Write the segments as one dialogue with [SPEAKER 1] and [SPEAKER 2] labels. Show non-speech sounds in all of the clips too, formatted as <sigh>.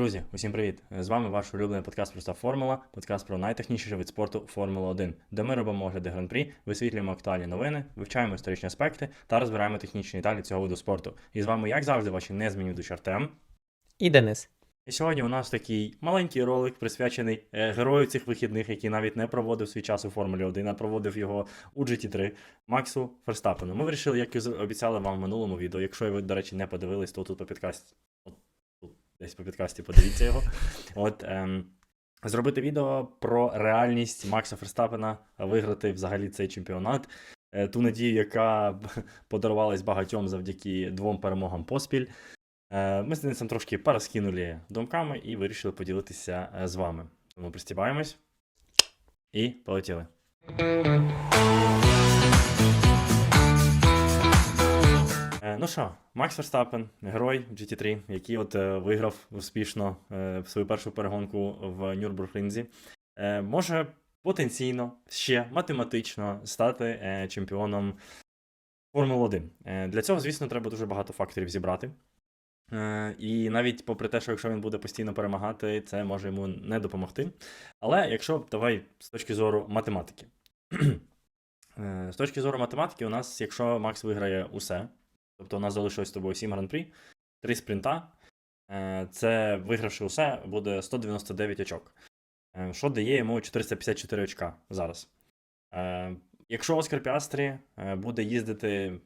[SPEAKER 1] друзі, усім привіт! З вами ваш улюблений подкаст Проста Формула, подкаст про найтехніший вид спорту Формула 1, де ми робимо огляди гран-прі, висвітлюємо актуальні новини, вивчаємо історичні аспекти та розбираємо технічні деталі цього виду спорту. І з вами, як завжди, ваші незмінні ведучі Артем.
[SPEAKER 2] І Денис.
[SPEAKER 1] І сьогодні у нас такий маленький ролик, присвячений е, герою цих вихідних, який навіть не проводив свій час у Формулі 1, а проводив його у GT3, Максу Ферстапену. Ми вирішили, як і обіцяли вам в минулому відео. Якщо ви, до речі, не подивились, то тут по підкасті. Десь по підкасті подивіться його. От, ем, зробити відео про реальність Макса Ферстапена виграти взагалі цей чемпіонат. Е, Ту надію, яка <laughs> подарувалась багатьом завдяки двом перемогам поспіль. Е, Ми з Денисом трошки порозкинули думками і вирішили поділитися е, з вами. Тому пристібаємось і полетіли. Ну що, Макс Верстапен, герой GT3, який от е, виграв успішно е, свою першу перегонку в Нюрбургринзі, е, може потенційно ще математично стати чемпіоном Формули 1. Е, Для цього, звісно, треба дуже багато факторів зібрати. І навіть попри те, що якщо він буде постійно перемагати, це може йому не допомогти. Але якщо давай з точки зору математики. <clears throat> З точки зору математики, у нас, якщо Макс виграє усе, тобто у нас залишилось з тобою 7 гран-прі, 3 спринта, е, це вигравши усе, буде 199 очок, е, що дає йому 454 очка зараз. Е, Якщо Оскар Піастрі буде їздити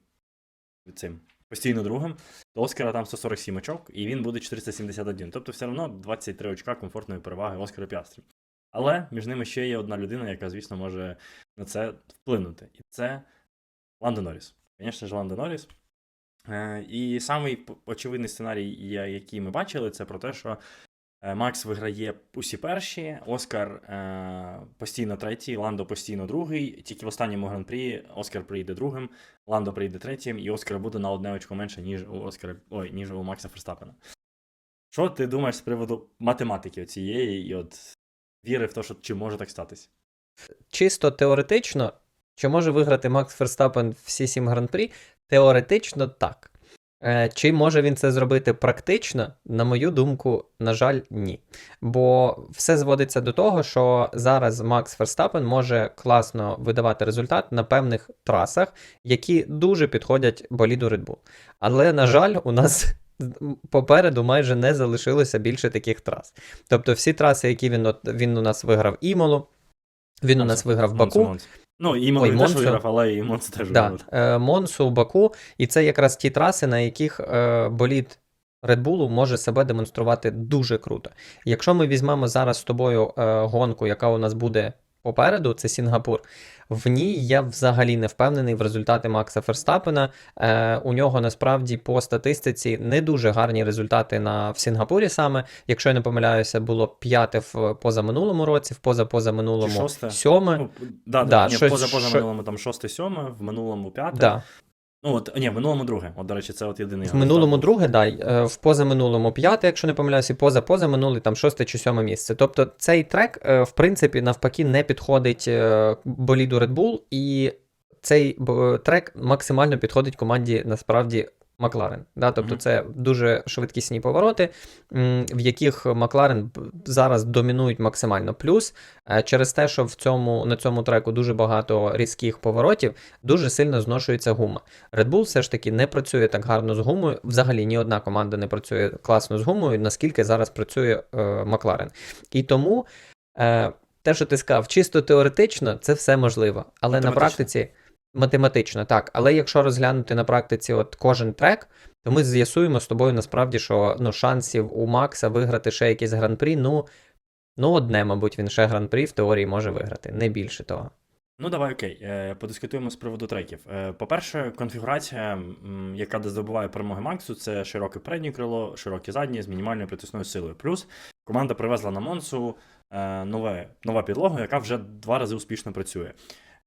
[SPEAKER 1] цим постійно другим, то Оскара там 147 очок, і він буде 471. Тобто, все одно 23 очка комфортної переваги Оскара Піастрі. Але між ними ще є одна людина, яка, звісно, може на це вплинути. І це Ландо Норріс. Звісно ж, Ландо Норріс. Е, І самий очевидний сценарій, який ми бачили, це про те, що е, Макс виграє усі перші, Оскар е, постійно третій, Ландо постійно другий. Тільки в останньому гран-прі Оскар прийде другим, Ландо прийде третім, і Оскар буде на одне очко менше, ніж у Оскара, ой, ніж у Макса Ферстапена. Що ти думаєш з приводу математики цієї і от віри в те, що чи може так статись?
[SPEAKER 2] Чисто теоретично, чи може виграти Макс Ферстапен всі сім гран-прі? Теоретично так. Е, Чи може він це зробити практично? На мою думку, на жаль, ні. Бо все зводиться до того, що зараз Макс Ферстапен може класно видавати результат на певних трасах, які дуже підходять боліду Red Bull. Але, на жаль, у нас попереду майже не залишилося більше таких трас. Тобто всі траси, які він, він у нас виграв Імолу, він у нас виграв Баку.
[SPEAKER 1] Ну, і
[SPEAKER 2] Ой,
[SPEAKER 1] теж виграв, але і Монсу теж
[SPEAKER 2] Да,
[SPEAKER 1] виграв.
[SPEAKER 2] е, Монсу, Баку, і це якраз ті траси, на яких е, болід Red Bull може себе демонструвати дуже круто. Якщо ми візьмемо зараз з тобою е, гонку, яка у нас буде попереду, це Сінгапур. В ній я взагалі не впевнений в результати Макса Ферстапена. Е, у нього насправді по статистиці не дуже гарні результати на в Сінгапурі саме. Якщо я не помиляюся, було п'яте в позаминулому році, в позапозаминулому сьоме.
[SPEAKER 1] Ну, да, да,
[SPEAKER 2] Да,
[SPEAKER 1] ні,
[SPEAKER 2] щось-
[SPEAKER 1] поза поза
[SPEAKER 2] що-
[SPEAKER 1] там шосте, сьоме, в минулому п'яте.
[SPEAKER 2] Да.
[SPEAKER 1] Ну, от, ні, в минулому друге. От, до речі, це от єдиний.
[SPEAKER 2] В минулому друге, да, е, в позаминулому п'яте, якщо не помиляюся, і поза позаминулий там шосте чи сьоме місце. Тобто цей трек, е, в принципі, навпаки, не підходить е, боліду Red Bull, і цей трек максимально підходить команді насправді. Макларен, да, тобто це дуже швидкісні повороти, в яких Макларен зараз домінують максимально. Плюс е, через те, що в цьому на цьому треку дуже багато різких поворотів, дуже сильно зношується гума. Red Bull все ж таки не працює так гарно з гумою. Взагалі ні одна команда не працює класно з гумою, наскільки зараз працює е, Макларен. І тому е, те, що ти сказав, чисто теоретично, це все можливо. Але на практиці математично, так. Але якщо розглянути на практиці от кожен трек, то ми з'ясуємо з тобою насправді, що ну, шансів у Макса виграти ще якийсь гран-прі, ну, ну одне, мабуть, він ще гран-прі в теорії може виграти, не більше того.
[SPEAKER 1] Ну, давай окей. Е, подискутуємо з приводу треків. Е, по-перше, конфігурація, яка здобуває перемоги Максу, це широке переднє крило, широке заднє з мінімальною притисною силою. Плюс команда привезла на Монсу е, нове, нова підлога, яка вже два рази успішно працює.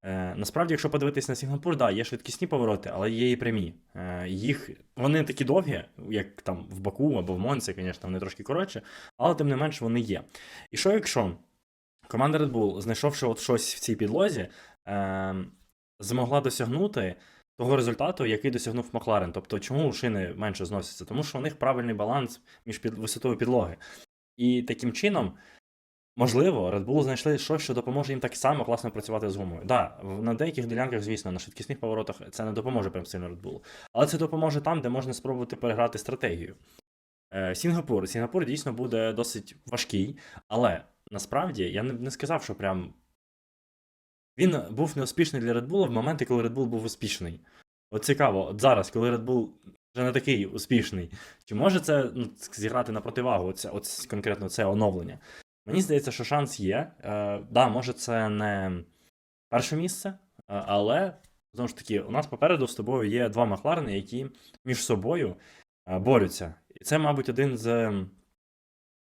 [SPEAKER 1] Е, насправді, якщо подивитись на Сінгапур, да, є швидкісні повороти, але є і прямі. Е, їх, вони такі довгі, як там в Баку або в Монці, звісно, вони трошки коротше, але тим не менш вони є. І що якщо команда Red Bull, знайшовши от щось в цій підлозі, е, змогла досягнути того результату, який досягнув Макларен. Тобто, чому шини менше зносяться? Тому що у них правильний баланс між під, висотою підлоги. І таким чином, можливо, Red Bull знайшли щось, що допоможе їм так само класно працювати з гумою. Да, на деяких ділянках, звісно, на швидкісних поворотах це не допоможе прям сильно Red Bull. Але це допоможе там, де можна спробувати переграти стратегію. Е, Сінгапур. Сінгапур дійсно буде досить важкий, але насправді я не, сказав, що прям. Він був неуспішний для Red Bull в моменти, коли Red Bull був успішний. От цікаво, от зараз, коли Red Bull вже не такий успішний, чи може це ну, зіграти на противагу, оце, от конкретно це оновлення? Мені здається, що шанс є. Е, да, може, це не перше місце, е, але знову ж таки, у нас попереду з тобою є два Макларени, які між собою е, борються. І це, мабуть, один з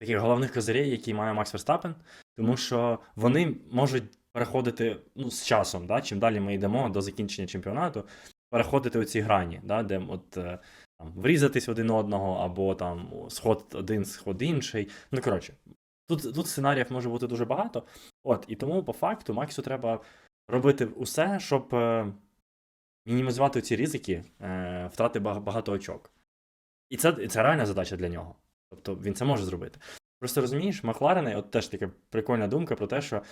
[SPEAKER 1] таких головних козирей, який має Макс Верстапен, тому що вони можуть переходити ну, з часом, да, чим далі ми йдемо до закінчення чемпіонату, переходити у ці грані, да, де от, е, там, врізатись один одного, або там сход один, сход інший. Ну, коротше, тут, тут сценаріїв може бути дуже багато. От, і тому, по факту, Максу треба робити усе, щоб е, мінімізувати ці ризики, е, втрати багато очок. І це, і це реальна задача для нього. Тобто він це може зробити. Просто розумієш, Макларени, от теж така прикольна думка про те, що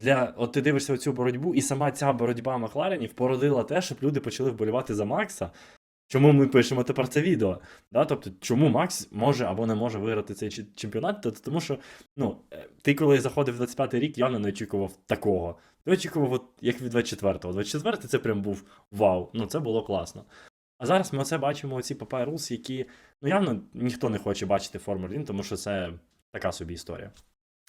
[SPEAKER 1] для, от ти дивишся оцю боротьбу, і сама ця боротьба Макларенів породила те, щоб люди почали вболівати за Макса. Чому ми пишемо тепер це відео? Да? Тобто, чому Макс може або не може виграти цей чемпіонат? Тобто, тому що ну, е, ти, коли заходив в 25-й рік, явно не очікував такого. Ти очікував, от, як від 24-го. 24-й це прям був вау, ну це було класно. А зараз ми оце бачимо оці Rules, які ну явно ніхто не хоче бачити Формулу 1, тому що це така собі історія.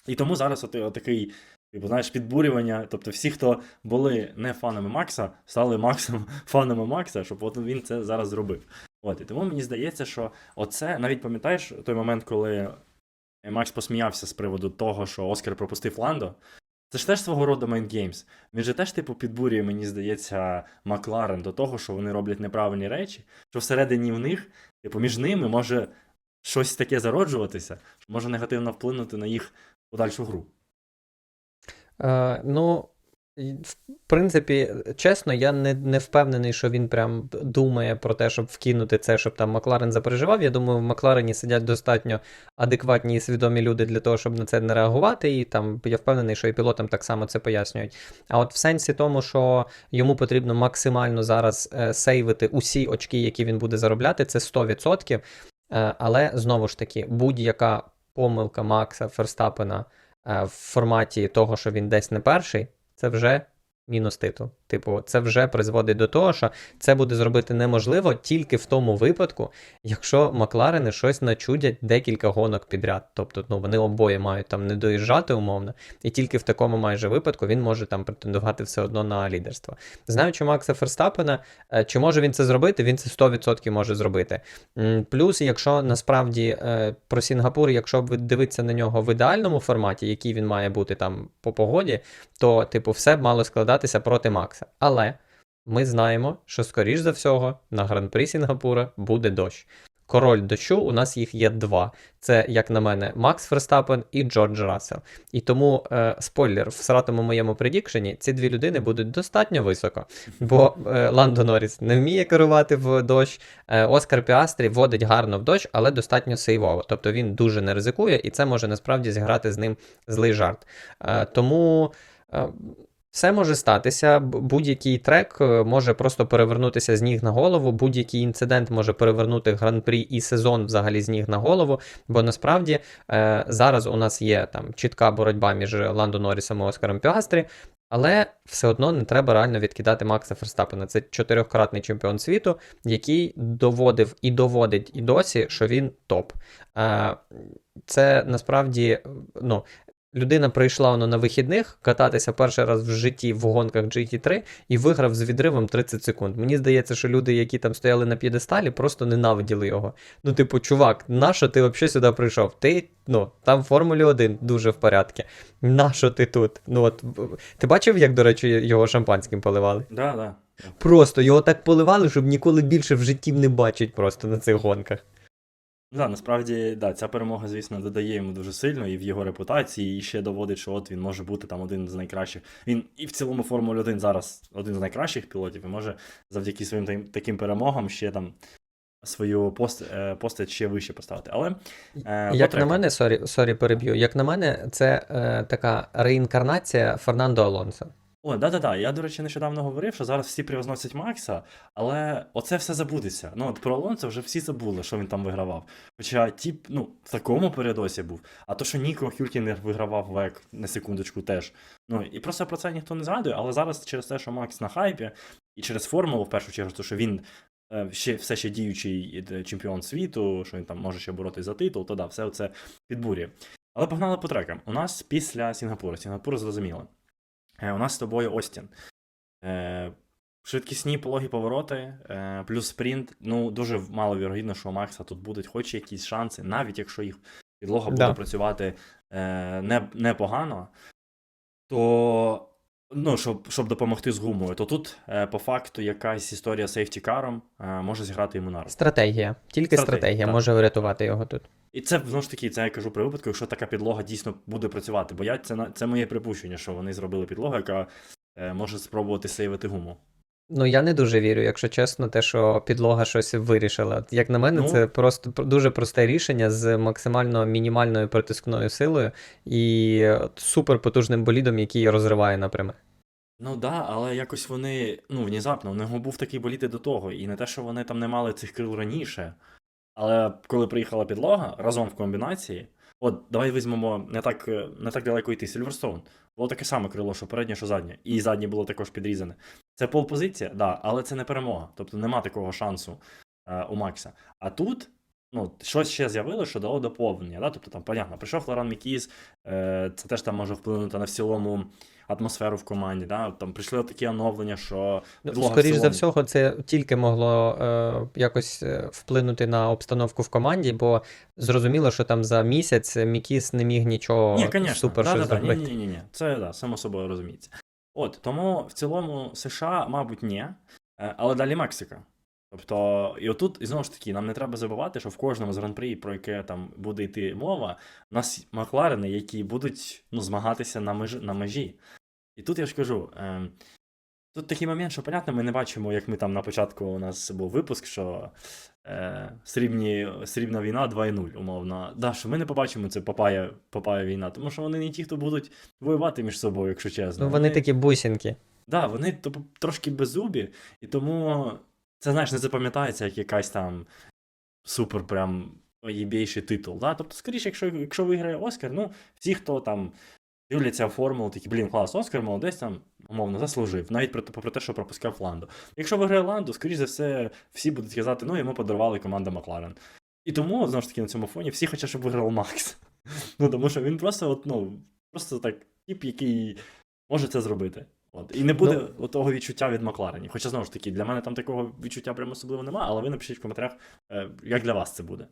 [SPEAKER 1] І тому зараз от, отакий, типу, знаєш, підбурювання. Тобто всі, хто були не фанами Макса, стали Максом <laughs> фанами Макса, щоб от він це зараз зробив. От, і тому мені здається, що оце, навіть пам'ятаєш той момент, коли Макс посміявся з приводу того, що Оскар пропустив Ландо. Це ж теж свого роду Games. Він же теж, типу, підбурює, мені здається, Макларен до того, що вони роблять неправильні речі, що всередині в них, типу, між ними може щось таке зароджуватися, що може негативно вплинути на їх подальшу гру.
[SPEAKER 2] Е, ну, в принципі, чесно, я не, не впевнений, що він прям думає про те, щоб вкинути це, щоб там Макларен запереживав. Я думаю, в Макларені сидять достатньо адекватні і свідомі люди для того, щоб на це не реагувати. І там я впевнений, що і пілотам так само це пояснюють. А от в сенсі тому, що йому потрібно максимально зараз е, сейвити усі очки, які він буде заробляти, це 100%. Е, але знову ж таки, будь-яка помилка Макса Ферстапена в форматі того, що він десь не перший, це вже мінус титул. Типу, це вже призводить до того, що це буде зробити неможливо тільки в тому випадку, якщо Макларени щось начудять декілька гонок підряд. Тобто, ну вони обоє мають там не доїжджати умовно, і тільки в такому майже випадку він може там претендувати все одно на лідерство. Знаючи Макса Ферстапена, е, чи може він це зробити? Він це 100% може зробити. Плюс, якщо насправді е, про Сінгапур, якщо ви дивитися на нього в ідеальному форматі, який він має бути там по погоді, то, типу, все б мало складатися проти Макса. Але ми знаємо, що, скоріш за всього, на гран-прі Сінгапура буде дощ. Король дощу у нас їх є два. Це, як на мене, Макс Ферстапен і Джордж Рассел. І тому, е, спойлер, в сратому моєму предікшені ці дві людини будуть достатньо високо. Бо е, Ландо Норріс не вміє керувати в дощ, е, Оскар Піастрі водить гарно в дощ, але достатньо сейвово. Тобто він дуже не ризикує, і це може насправді зіграти з ним злий жарт. Е, тому. е, все може статися, будь-який трек е, може просто перевернутися з ніг на голову, будь-який інцидент може перевернути гран-прі і сезон взагалі з ніг на голову. Бо насправді е, зараз у нас є там чітка боротьба між Ландо Норрісом і Оскаром Піастрі, але все одно не треба реально відкидати Макса Ферстапена. Це чотирьохкратний чемпіон світу, який доводив і доводить і досі, що він топ. Е, це насправді ну, людина прийшла воно на вихідних кататися перший раз в житті в гонках GT3 і виграв з відривом 30 секунд. Мені здається, що люди, які там стояли на п'єдесталі, просто ненавиділи його. Ну, типу, чувак, нащо ти взагалі сюди прийшов? Ти ну, там в Формулі 1 дуже в порядку. Нащо ти тут? Ну, от, ти бачив, як, до речі, його шампанським поливали?
[SPEAKER 1] Да, да.
[SPEAKER 2] Просто його так поливали, щоб ніколи більше в житті не бачить просто на цих гонках.
[SPEAKER 1] Да, насправді, да, ця перемога, звісно, додає йому дуже сильно і в його репутації, і ще доводить, що от він може бути там один з найкращих. Він і в цілому Формулі 1 зараз один з найкращих пілотів, і може завдяки своїм та- таким перемогам ще там свою пост, е, постать ще вище поставити. Але е,
[SPEAKER 2] Як на мене, сорі, сорі, переб'ю. Як на мене, це е, така реінкарнація Фернандо Алонсо.
[SPEAKER 1] О, да-да-да. Я, до речі, нещодавно говорив, що зараз всі превозносять Макса, але оце все забудеться. Ну, от про Алонсо вже всі забули, що він там вигравав. Хоча тіп, ну, в такому передосі був. А то, що Ніко Хюлькінер вигравав век на секундочку теж. Ну, і просто про це ніхто не згадує, але зараз через те, що Макс на хайпі, і через формулу, в першу чергу, то, що він е, ще, все ще діючий е, чемпіон світу, що він там може ще боротися за титул, то да, все це підбурює. Але погнали по трекам. У нас після Сінгапуру. Сінгапур зрозуміло. Е, У нас з тобою Остін. Е, швидкісні пологі повороти, е, плюс спринт. Ну, дуже мало вірогідно, що у Макса тут будуть хоч якісь шанси, навіть якщо їх підлога буде
[SPEAKER 2] Да.
[SPEAKER 1] працювати е, не, непогано, то ну, щоб, щоб допомогти з гумою, то тут е, по факту якась історія сейфті сейфтікаром е, може зіграти йому на руку.
[SPEAKER 2] Стратегія. Тільки
[SPEAKER 1] Стратегія,
[SPEAKER 2] стратегія
[SPEAKER 1] так.
[SPEAKER 2] може врятувати його тут.
[SPEAKER 1] І це знову ж таки, це я кажу при випадку, якщо така підлога дійсно буде працювати. Бо я це це моє припущення, що вони зробили підлогу, яка е, може спробувати сейвити гуму.
[SPEAKER 2] Ну, я не дуже вірю, якщо чесно, те, що підлога щось вирішила. Як на мене,
[SPEAKER 1] Ну.
[SPEAKER 2] це просто дуже просте рішення з максимально мінімальною протискною силою і суперпотужним болідом, який розриває напрями.
[SPEAKER 1] Ну да, але якось вони, ну, внезапно, у нього був такий боліт і до того. І не те, що вони там не мали цих крил раніше. Але коли приїхала підлога разом в комбінації, от давай візьмемо не так, е, не так далеко йти. Сільверстоун. Було таке саме крило, що переднє, що заднє. І заднє було також підрізане. Це полпозиція, да, але це не перемога. Тобто нема такого шансу е, у Макса. А тут. Ну, щось ще з'явилося, що дало доповнення. Да? Тобто там, понятно, прийшов Лоран Мікіз, е, це теж там може вплинути на в цілому атмосферу в команді. Да? Там прийшли такі оновлення, що
[SPEAKER 2] Ну, Скоріш за всього, це тільки могло е, якось е, вплинути на обстановку в команді, бо зрозуміло, що там за місяць Мікіс не міг нічого
[SPEAKER 1] Ні,
[SPEAKER 2] супер
[SPEAKER 1] да,
[SPEAKER 2] щось
[SPEAKER 1] да, да.
[SPEAKER 2] зробити.
[SPEAKER 1] Ні, ні, ні, ні. Це да, само собою розуміється. От, тому в цілому США, мабуть, ні. Е, Але далі Мексика. Тобто, і отут, і знову ж таки, нам не треба забувати, що в кожному з гран-прі, про яке там буде йти мова, у нас Макларени, які будуть ну, змагатися на межі, на межі. І тут я ж кажу, е, тут такий момент, що, понятно, ми не бачимо, як ми там на початку у нас був випуск, що е, срібні, срібна війна 2.0, умовно. Да, що ми не побачимо це Папая, Папая війна, тому що вони не ті, хто будуть воювати між собою, якщо чесно.
[SPEAKER 2] Ну, вони такі бусинки.
[SPEAKER 1] Да, вони типу, трошки беззубі, і тому це, знаєш, не запам'ятається як якась там супер прям єбейший титул. Да? Тобто, скоріше, якщо, якщо виграє Оскар, ну, всі, хто там дивляться формулу, такі, блін, клас, Оскар, молодець там, умовно, заслужив, навіть про, попри те, що пропускав Ландо. Якщо виграє Ландо, скоріш за все, всі будуть казати, ну, йому подарували команда Макларен. І тому, знову ж таки, на цьому фоні всі хочуть, щоб виграв Макс. <laughs> Ну, тому що він просто, от, ну, просто так, тип, який може це зробити. От. І не буде
[SPEAKER 2] Ну-
[SPEAKER 1] того відчуття від Макларенів. Хоча, знову ж таки, для мене там такого відчуття прямо особливо немає, але ви напишіть в коментарях, е, як для вас це буде.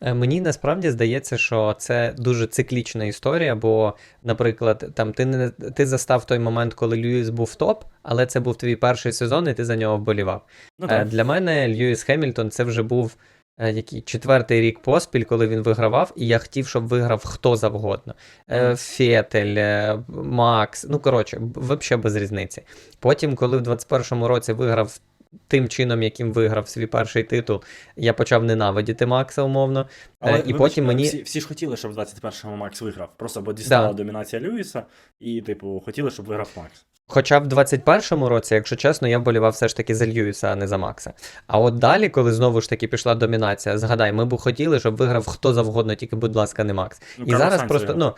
[SPEAKER 2] Е, Мені насправді здається, що це дуже циклічна історія, бо, наприклад, там ти не ти застав той момент, коли Льюіс був топ, але це був твій перший сезон, і ти за нього вболівав.
[SPEAKER 1] Ну,
[SPEAKER 2] Е,
[SPEAKER 1] так.
[SPEAKER 2] Для мене Льюіс Хемільтон це вже був який четвертий рік поспіль, коли він вигравав, і я хотів, щоб виграв хто завгодно. Е, Фетель, е, Макс, ну коротше, взагалі без різниці. Потім, коли в 21-му році виграв. Тим чином, яким виграв свій перший титул, я почав ненавидіти Макса умовно.
[SPEAKER 1] Але,
[SPEAKER 2] Е, і потім
[SPEAKER 1] е,
[SPEAKER 2] мені.
[SPEAKER 1] всі, всі ж хотіли, щоб в 21-му Макс виграв. Просто бо дістала
[SPEAKER 2] Да.
[SPEAKER 1] домінація Льюіса, і, типу, хотіли, щоб виграв Макс.
[SPEAKER 2] Хоча в 21-му році, якщо чесно, я вболівав все ж таки за Льюіса, а не за Макса. А от далі, коли знову ж таки пішла домінація, згадай, ми б хотіли, щоб виграв хто завгодно, тільки, будь ласка, не Макс.
[SPEAKER 1] Ну,
[SPEAKER 2] І зараз
[SPEAKER 1] Сайнц
[SPEAKER 2] просто, ну.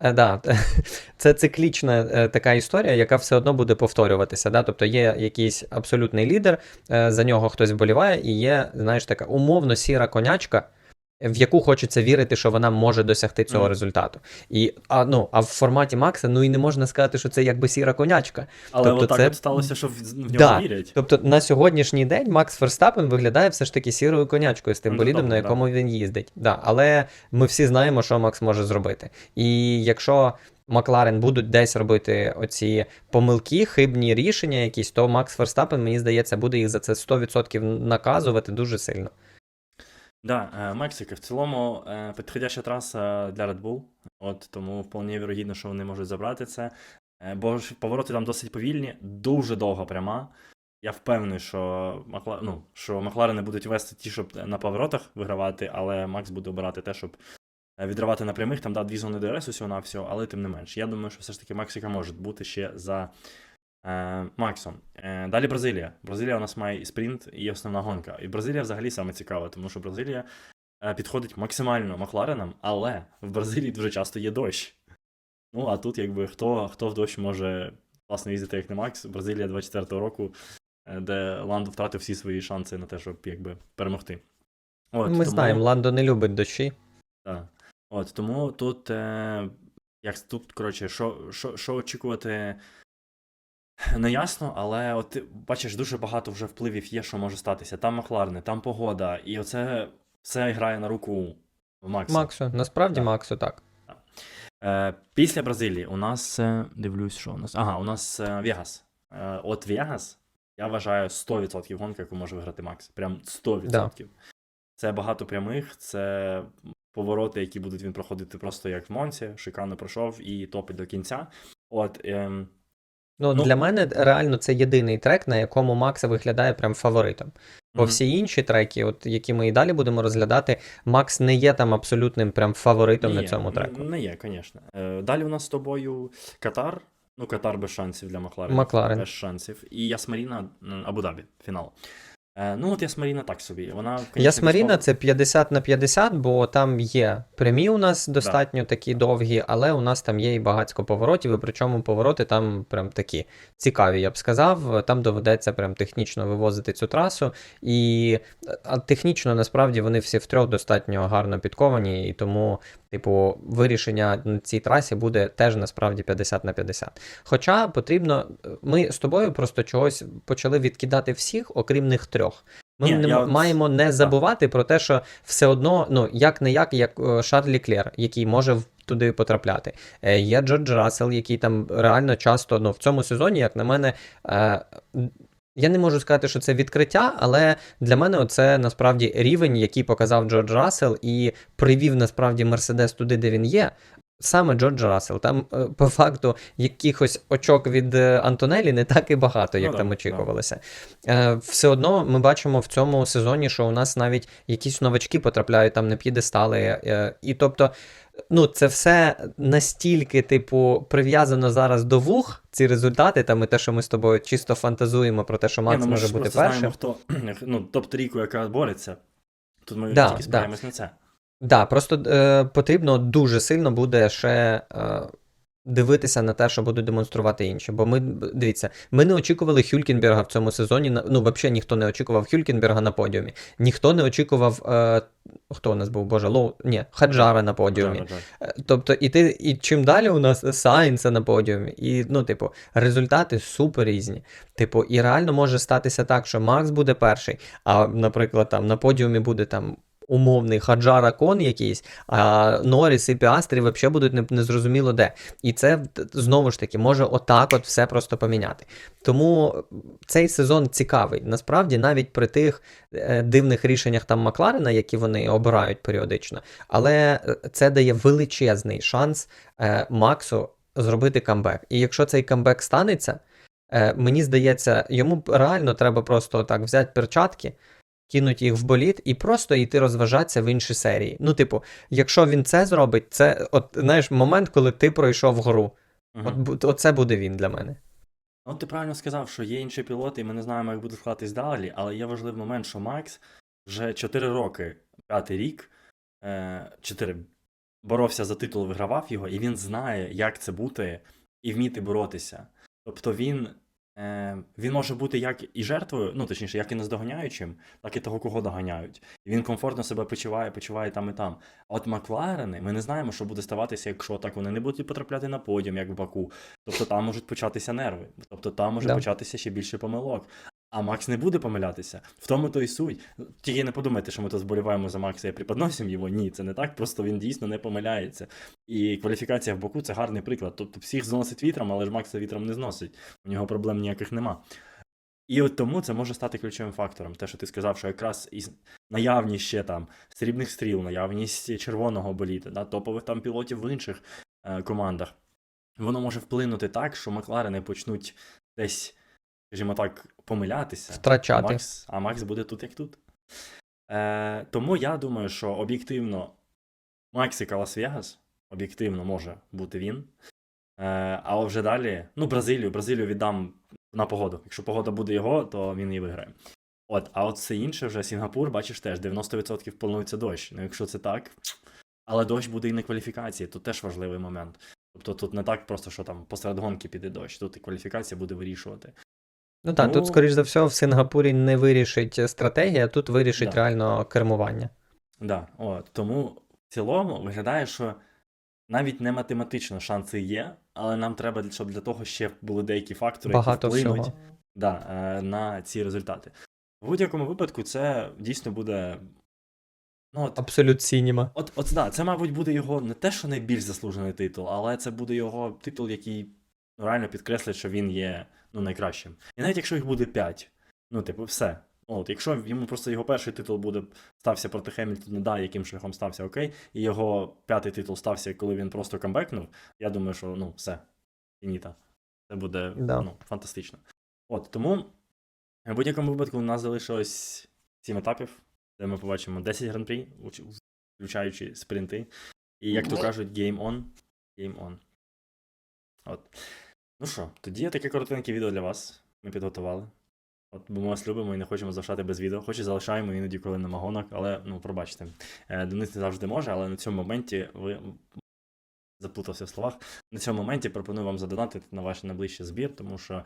[SPEAKER 2] е, Да, <laughs> це циклічна е, така історія, яка все одно буде повторюватися. Да? Тобто є якийсь абсолютний лідер, е, за нього хтось вболіває, і є, знаєш, така умовно сіра конячка, в яку хочеться вірити, що вона може досягти цього
[SPEAKER 1] Мгм.
[SPEAKER 2] результату. І, а, ну, а в форматі Макса, ну і не можна сказати, що це якби сіра конячка.
[SPEAKER 1] Але
[SPEAKER 2] тобто
[SPEAKER 1] отак
[SPEAKER 2] це-
[SPEAKER 1] от сталося, що в, в нього
[SPEAKER 2] Да.
[SPEAKER 1] вірять.
[SPEAKER 2] Тобто на сьогоднішній день Макс Ферстапен виглядає все ж таки сірою конячкою з тим
[SPEAKER 1] Ну,
[SPEAKER 2] болідом, на
[SPEAKER 1] да.
[SPEAKER 2] якому він їздить. Да, але ми всі знаємо, що Макс може зробити. І якщо Макларен будуть десь робити оці помилки, хибні рішення якісь, то Макс Ферстапен, мені здається, буде їх за це 100% наказувати дуже сильно.
[SPEAKER 1] Да, е, Мексика в цілому е, підходяща траса для Red Bull, от тому вполне вірогідно, що вони можуть забрати це. Е, Бо ж повороти там досить повільні, дуже довга пряма. Я впевнений, що, Макла... ну, що Макларени будуть вести ті, щоб на поворотах вигравати, але Макс буде обирати те, щоб відривати на прямих. Там да, дві зони ДРС усього на всього, але тим не менш. Я думаю, що все ж таки Мексика може бути ще за Максом. Е, далі Бразилія. Бразилія у нас має і спринт, і основна гонка. І Бразилія взагалі саме цікава, тому що Бразилія е, підходить максимально Макларенам, але в Бразилії дуже часто є дощ. Ну, а тут, якби хто, хто в дощ може класно їздити, як не Макс, Бразилія 24-го року, е, де Ландо втратив всі свої шанси на те, щоб якби перемогти. От,
[SPEAKER 2] Ми знаємо, Ландо не любить дощі.
[SPEAKER 1] так. От, тому тут, е, як тут, коротше, що, що, що очікувати, не ясно, але от ти бачиш, дуже багато вже впливів є, що може статися. Там Макларни, там погода, і оце все грає на руку Макса.
[SPEAKER 2] Максу, насправді
[SPEAKER 1] Так.
[SPEAKER 2] Максу так.
[SPEAKER 1] Е, після Бразилії у нас е, дивлюсь, що у нас. Ага, у нас е, Вегас. Е, от Вегас, я вважаю 100% гонка, яку може виграти Макс. Прям 100%.
[SPEAKER 2] Да.
[SPEAKER 1] Це багато прямих, це повороти, які будуть він проходити просто як в Монці, шикарно пройшов і топить до кінця. От, ем,
[SPEAKER 2] Ну,
[SPEAKER 1] Ну-
[SPEAKER 2] для мене реально це єдиний трек, на якому Макса виглядає прям фаворитом. Бо
[SPEAKER 1] мгм.
[SPEAKER 2] всі інші треки, от які ми і далі будемо розглядати, Макс не є там абсолютним прям фаворитом на
[SPEAKER 1] є,
[SPEAKER 2] цьому треку.
[SPEAKER 1] Не є, звісно. Е, далі у нас з тобою Катар. Ну, Катар без шансів для Макларена.
[SPEAKER 2] Макларен.
[SPEAKER 1] Без шансів. І Ясмаріна Абу-Дабі, фінал. Е, ну, от Ясмаріна так собі. Вона, конечно,
[SPEAKER 2] Ясмаріна це 50 на 50, бо там є прямі у нас достатньо такі довгі, але у нас там є і багатько поворотів, і причому повороти там прям такі цікаві, я б сказав. Там доведеться прям технічно вивозити цю трасу. І а технічно насправді вони всі втрьох достатньо гарно підковані, і тому, типу, вирішення на цій трасі буде теж насправді 50 на 50. Хоча потрібно, ми з тобою просто чогось почали відкидати всіх, окрім них трьох. Ми
[SPEAKER 1] Ні,
[SPEAKER 2] не
[SPEAKER 1] я
[SPEAKER 2] маємо не забувати про те, що все одно, ну як не як, як е, Шарлі Клер, який може туди потрапляти. Е, Є Джордж Рассел, який там реально часто, ну в цьому сезоні, як на мене, е, я не можу сказати, що це відкриття, але для мене це насправді рівень, який показав Джордж Рассел і привів насправді Мерседес туди, де він є. Саме Джордж Рассел. Там е, по факту якихось очок від е, Антонелі не так і багато, як
[SPEAKER 1] Ну
[SPEAKER 2] там
[SPEAKER 1] да.
[SPEAKER 2] очікувалося. Е, все одно ми бачимо в цьому сезоні, що у нас навіть якісь новачки потрапляють там на п'єдестали. І тобто, ну, це все настільки, типу, прив'язано зараз до вух, ці результати, там і те, що ми з тобою чисто фантазуємо про те, що Макс
[SPEAKER 1] ну,
[SPEAKER 2] може
[SPEAKER 1] ж
[SPEAKER 2] бути першим.
[SPEAKER 1] знаємо, хто <clears throat> ну, топ-трійку, яка бореться. Тут ми
[SPEAKER 2] Да,
[SPEAKER 1] тільки
[SPEAKER 2] да.
[SPEAKER 1] на це.
[SPEAKER 2] Да, просто е, потрібно дуже сильно буде ще е, дивитися на те, що будуть демонструвати інші. Бо ми, дивіться, ми не очікували Хюлькенберга в цьому сезоні. Ну, взагалі ніхто не очікував Хюлькенберга на подіумі. Ніхто не очікував. Е, хто у нас був, боже, Лоу, ні, Хаджара на подіумі.
[SPEAKER 1] Джар.
[SPEAKER 2] Е, Тобто, і, ти, і чим далі у нас Сайнса на подіумі, і ну, типу, результати супер різні. Типу, і реально може статися так, що Макс буде перший, а, наприклад, там на подіумі буде там. Умовний Хаджара Кон якийсь, а Норріс і Піастрі взагалі будуть не- незрозуміло де. І це знову ж таки може отак от все просто поміняти. Тому цей сезон цікавий. Насправді, навіть при тих е, дивних рішеннях там Макларена, які вони обирають періодично, але е, це дає величезний шанс е, Максу зробити камбек. І якщо цей камбек станеться, мені здається, йому реально треба просто так взяти перчатки. Кинуть їх в боліт і просто йти розважатися в інші серії. Ну, типу, якщо він це зробить, це от знаєш момент, коли ти пройшов гру.
[SPEAKER 1] Мгм.
[SPEAKER 2] От оце буде він для мене.
[SPEAKER 1] Ну, ти правильно сказав, що є інші пілоти, і ми не знаємо, як буде складатись далі, але є важливий момент, що Макс вже 4 роки, п'ятий рік, 4, боровся за титул, вигравав його, і він знає, як це бути і вміти боротися. Тобто він, е, він може бути як і жертвою, ну точніше, як і наздоганяючим, так і того, кого доганяють. І він комфортно себе почуває, почуває там і там. А от Макларени, ми не знаємо, що буде ставатися, якщо так вони не будуть потрапляти на подіум, як в Баку. Тобто там можуть початися нерви, тобто там може
[SPEAKER 2] Да.
[SPEAKER 1] початися ще більше помилок. А Макс не буде помилятися. В тому то і суть. Тільки не подумайте, що ми тут зболіваємо за Макса і преподносимо його. Ні, це не так. Просто він дійсно не помиляється. І кваліфікація в Баку це гарний приклад. Тобто всіх зносить вітром, але ж Макса вітром не зносить. У нього проблем ніяких нема. І от тому це може стати ключовим фактором. Те, що ти сказав, що якраз із наявність ще там срібних стріл, наявність червоного боліта, да, топових там пілотів в інших е, командах, воно може вплинути так, що Макларени почнуть десь скажімо так, помилятися.
[SPEAKER 2] Втрачати.
[SPEAKER 1] А Макс, а Макс буде тут, як тут. Е, тому я думаю, що об'єктивно Максика Лас-Вегас об'єктивно може бути він. Е, а вже далі, ну, Бразилію, Бразилію віддам на погоду. Якщо погода буде його, то він її виграє. От, а от все інше вже Сінгапур, бачиш теж, 90% планується дощ. Ну, якщо це так. Але дощ буде і на кваліфікації, то теж важливий момент. Тобто тут не так просто, що там посеред гонки піде дощ, тут і кваліфікація буде вирішувати.
[SPEAKER 2] Ну так, тут,
[SPEAKER 1] Ну-
[SPEAKER 2] скоріш за все, в Сингапурі не вирішить стратегія, тут вирішить
[SPEAKER 1] Да.
[SPEAKER 2] реально кермування.
[SPEAKER 1] Да, от, тому в цілому виглядає, що навіть не математично шанси є, але нам треба, щоб для того ще були деякі фактори,
[SPEAKER 2] Багато
[SPEAKER 1] які вплинуть
[SPEAKER 2] всього.
[SPEAKER 1] да, е, на ці результати. В будь-якому випадку це дійсно буде. Ну, от,
[SPEAKER 2] Абсолют сініма.
[SPEAKER 1] от, от да, це, мабуть, буде його не те, що найбільш заслужений титул, але це буде його титул, який ну, реально підкреслить, що він є ну, найкращим. І навіть якщо їх буде 5, ну, типу, все. От, якщо йому просто його перший титул буде стався проти Хемільтона, да, яким шляхом стався, окей, і його п'ятий титул стався, коли він просто камбекнув, я думаю, що ну, все, фініта. Це буде
[SPEAKER 2] Да.
[SPEAKER 1] ну, фантастично. От, тому в будь-якому випадку у нас залишилось 7 етапів, де ми побачимо 10 гран-прі, включаючи спринти. І як то кажуть, game on, game on. От. Ну що, тоді таке коротеньке відео для вас. Ми підготували. От, бо ми вас любимо і не хочемо залишати без відео. Хоч і залишаємо іноді, коли нема гонок, але ну, пробачте. Е, Денис не завжди може, але на цьому моменті ви заплутався в словах. На цьому моменті пропоную вам задонатити на ваш найближчий збір, тому що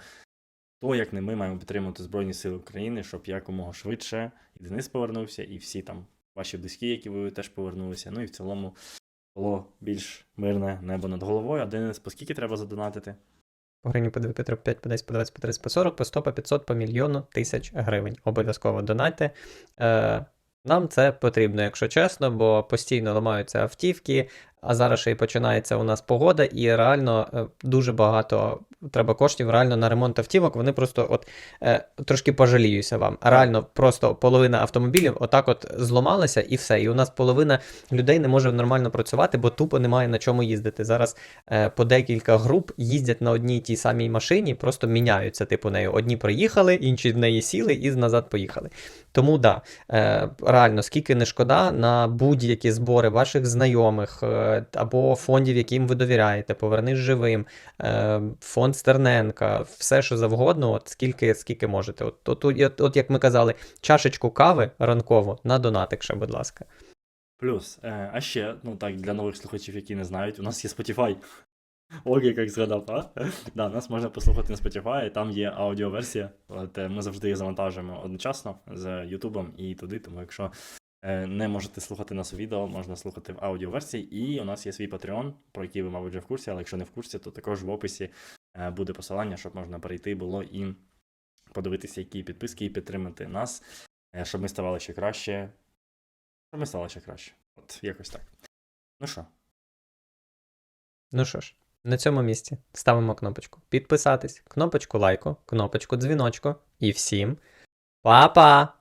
[SPEAKER 1] то, як не ми маємо підтримувати Збройні Сили України, щоб якомога швидше і Денис повернувся, і всі там ваші близькі, які ви теж повернулися. Ну і в цілому було більш мирне небо над головою. А Денис, по скільки треба задонатити?
[SPEAKER 2] По гривні, по 2, по 3, по 5, по 10, по 20, по 30, по 40, по 100, по 500, по мільйону тисяч гривень. Обов'язково донайте. Е, нам це потрібно, якщо чесно, бо постійно ламаються автівки, а зараз ще й починається у нас погода, і реально е, дуже багато треба коштів реально на ремонт автівок. Вони просто от е, трошки пожаліюся вам. Реально, просто половина автомобілів отак от зламалася і все. І у нас половина людей не може нормально працювати, бо тупо немає на чому їздити. Зараз е, по декілька груп їздять на одній тій самій машині, просто міняються, типу, нею. Одні проїхали, інші в неї сіли і назад поїхали. Тому да, е, реально, скільки не шкода на будь-які збори ваших знайомих е, або фондів, яким ви довіряєте, повернись живим, е, фонд Стерненка, все що завгодно, от скільки, скільки можете. От, от, от, от як ми казали, чашечку кави ранково на донатик ще, будь ласка.
[SPEAKER 1] Плюс, е, а ще, ну так, для нових слухачів, які не знають, у нас є Spotify. Ок, як згадав, а? Да, нас можна послухати на Spotify, там є аудіоверсія. От, е, ми завжди їх завантажуємо одночасно з Ютубом і туди, тому якщо е, не можете слухати нас у відео, можна слухати в аудіоверсії. І у нас є свій Patreon, про який ви, мабуть, вже в курсі, але якщо не в курсі, то також в описі е, буде посилання, щоб можна перейти було і подивитися, які підписки, і підтримати нас, е, щоб ми ставали ще краще. Щоб ми стали ще краще. От якось так. Ну що,
[SPEAKER 2] Ну що ж, на цьому місці ставимо кнопочку підписатись, кнопочку лайку, кнопочку дзвіночку і всім па-па!